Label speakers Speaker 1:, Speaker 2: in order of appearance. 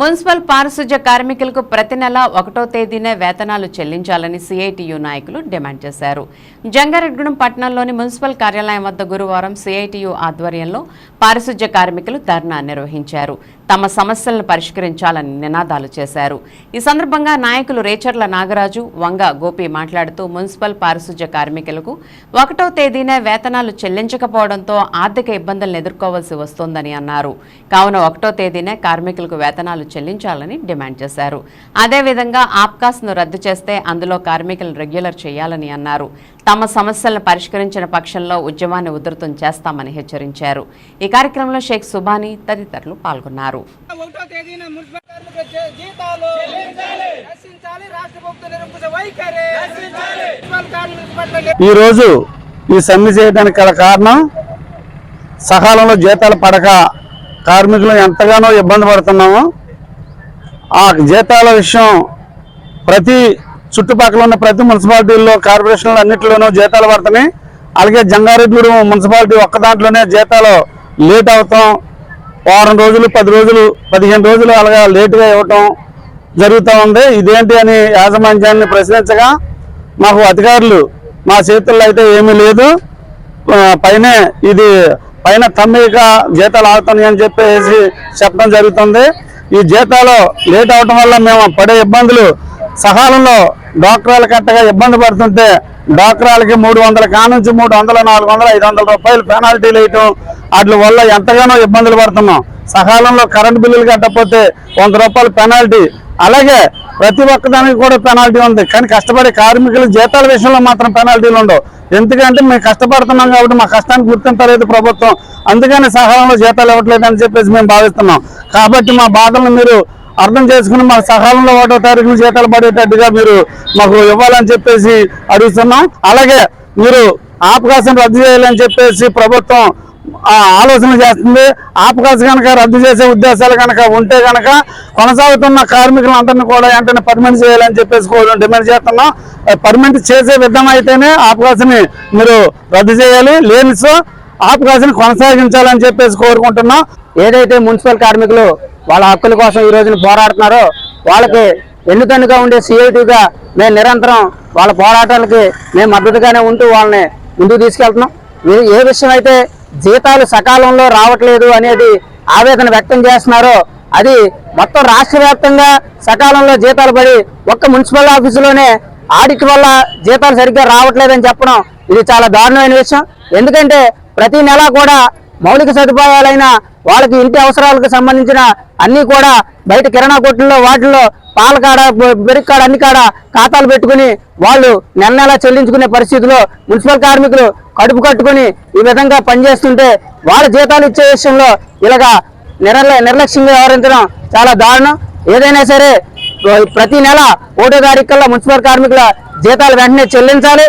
Speaker 1: Municipal పారిశుధ్య కార్మికులకు ప్రతి నెల ఒకటో తేదీనే వేతనాలు చెల్లించాలని సిఐటియు నాయకులు డిమాండ్ చేశారు. జంగారెడ్గూడెం పట్టణంలోని మున్సిపల్ కార్యాలయం వద్ద గురువారం సిఐటియు ఆధ్వర్యంలో పారిశుధ్య కార్మికులు ధర్నా నిర్వహించారు. తమ సమస్యలను పరిష్కరించాలని నినాదాలు చేశారు. ఈ సందర్భంగా నాయకులు రేచర్ల నాగరాజు వంగ గోపి మాట్లాడుతూ మున్సిపల్ పారిశుధ్య కార్మికులకు ఒకటో తేదీనే వేతనాలు చెల్లించకపోవడంతో ఆర్థిక ఇబ్బందులను ఎదుర్కోవాల్సి వస్తోందని అన్నారు. కావున ఒకటో తేదీనే కార్మికులకు వేతనాలు చెల్లించాలని డిమాండ్ చేశారు. అదేవిధంగా ఆప్కాస్ను రద్దు చేస్తే అందులో కార్మికులను రెగ్యులర్ చేయాలని అన్నారు. తమ సమస్యలను పరిష్కరించిన పక్షంలో ఉద్యమాన్ని ఉధృతం చేస్తామని హెచ్చరించారు. ఈ కార్యక్రమంలో షేక్ సుబానీ తదితరులు పాల్గొన్నారు.
Speaker 2: ఈరోజు ఈ సమ్మె చేయడానికి గల కారణం సకాలంలో జీతాలు పడక కార్మికులు ఎంతగానో ఇబ్బంది పడుతున్నాము. ఆ జీతాల విషయం ప్రతి చుట్టుపక్కల ఉన్న ప్రతి మున్సిపాలిటీల్లో కార్పొరేషన్లు అన్నింటిలోనూ జీతాలు పడుతున్నాయి అలాగే జంగారెడ్డి మున్సిపాలిటీ ఒక్క దాంట్లోనే జీతాలు లేట్ అవుతాం. వారం రోజులు పది రోజులు పదిహేను రోజులు అలాగా లేటుగా ఇవ్వటం జరుగుతూ ఉంది. ఇదేంటి అని యాజమాన్యాన్ని ప్రశ్నించగా మాకు అధికారులు మా చేతుల్లో అయితే ఏమీ లేదు. పైన పైనే ఇది పైన తమ్మిక జీతాలు ఆగుతున్నాయి అని చెప్పేసి చెప్పడం జరుగుతుంది. ఈ జీతాలు లేట్ అవటం వల్ల మేము పడే ఇబ్బందులు సకాలంలో డాక్టర్ల కట్టగా ఇబ్బంది పడుతుంటే డాక్టర్లకి మూడు వందల కానుంచి మూడు వందల నాలుగు వందల ఐదు వందల రూపాయలు పెనాల్టీలు వేయటం వాటి వల్ల ఎంతగానో ఇబ్బందులు పడుతున్నాం. సకాలంలో కరెంటు బిల్లులు కట్టకపోతే వంద రూపాయలు పెనాల్టీ అలాగే ప్రతి ఒక్కదానికి కూడా పెనాల్టీ ఉంది. కానీ కష్టపడే కార్మికుల జీతాల విషయంలో మాత్రం పెనాల్టీలు ఉండవు. ఎందుకంటే మేము కష్టపడుతున్నాం కాబట్టి మా కష్టానికి గుర్తింపలేదు ప్రభుత్వం. అందుకని సహాయంలో జీతాలు ఇవ్వట్లేదు అని చెప్పేసి మేము భావిస్తున్నాం. కాబట్టి మా బాధలను మీరు అర్థం చేసుకుని మాకు సకాలంలో ఒకటో తారీఖులు జీతాలు పడేటట్టుగా మీరు మాకు ఇవ్వాలని చెప్పేసి అడుగుతున్నాం. అలాగే మీరు ఆపకాశం రద్దు చేయాలని చెప్పేసి ప్రభుత్వం ఆలోచన చేస్తుంది. ఆపకాశం కనుక రద్దు చేసే ఉద్దేశాలు కనుక ఉంటే కనుక కొనసాగుతున్న కార్మికులందరినీ కూడా వెంటనే పర్మనెంట్ చేయాలని చెప్పేసి కూడా డిమాండ్ చేస్తున్నాం. పర్మనెంట్ చేసే విధం అయితేనే ఆపకాశని మీరు రద్దు చేయాలి. లేని సో కొనసాగించాలని చెప్పేసి కోరుకుంటున్నాం.
Speaker 3: ఏదైతే మున్సిపల్ కార్మికులు వాళ్ళ హక్కుల కోసం ఈ రోజున పోరాడుతున్నారో వాళ్ళకి ఎన్నుకన్నుగా ఉండే సిఐటిగా మేము నిరంతరం వాళ్ళ పోరాటాలకి మేము మద్దతుగానే ఉంటూ వాళ్ళని ముందుకు తీసుకెళ్తున్నాం. ఏ- ఏ విషయం అయితే జీతాలు సకాలంలో రావట్లేదు అనేది ఆవేదన వ్యక్తం చేస్తున్నారో అది మొత్తం రాష్ట్ర వ్యాప్తంగా సకాలంలో జీతాలు పడి ఒక్క మున్సిపల్ ఆఫీసులోనే ఆడిట్ వల్ల జీతాలు సరిగ్గా రావట్లేదని చెప్పడం ఇది చాలా దారుణమైన విషయం. ఎందుకంటే ప్రతి నెల కూడా మౌలిక సదుపాయాలైన వాళ్ళకి ఇంటి అవసరాలకు సంబంధించిన అన్ని కూడా బయట కిరాణా కొట్టుల్లో వాటిల్లో పాల కాడ బెరుకు కాడ అన్ని కాడ ఖాతాలు పెట్టుకుని వాళ్ళు నెల నెల చెల్లించుకునే పరిస్థితిలో మున్సిపల్ కార్మికులు కడుపు కట్టుకుని ఈ విధంగా పనిచేస్తుంటే వాళ్ళ జీతాలు ఇచ్చే విషయంలో ఇలాగా నిర్ల నిర్లక్ష్యంగా వ్యవహరించడం చాలా దారుణం. ఏదైనా సరే ప్రతి నెల ఒకటో తారీఖు కల్లా మున్సిపల్ కార్మికుల జీతాలు వెంటనే చెల్లించాలి.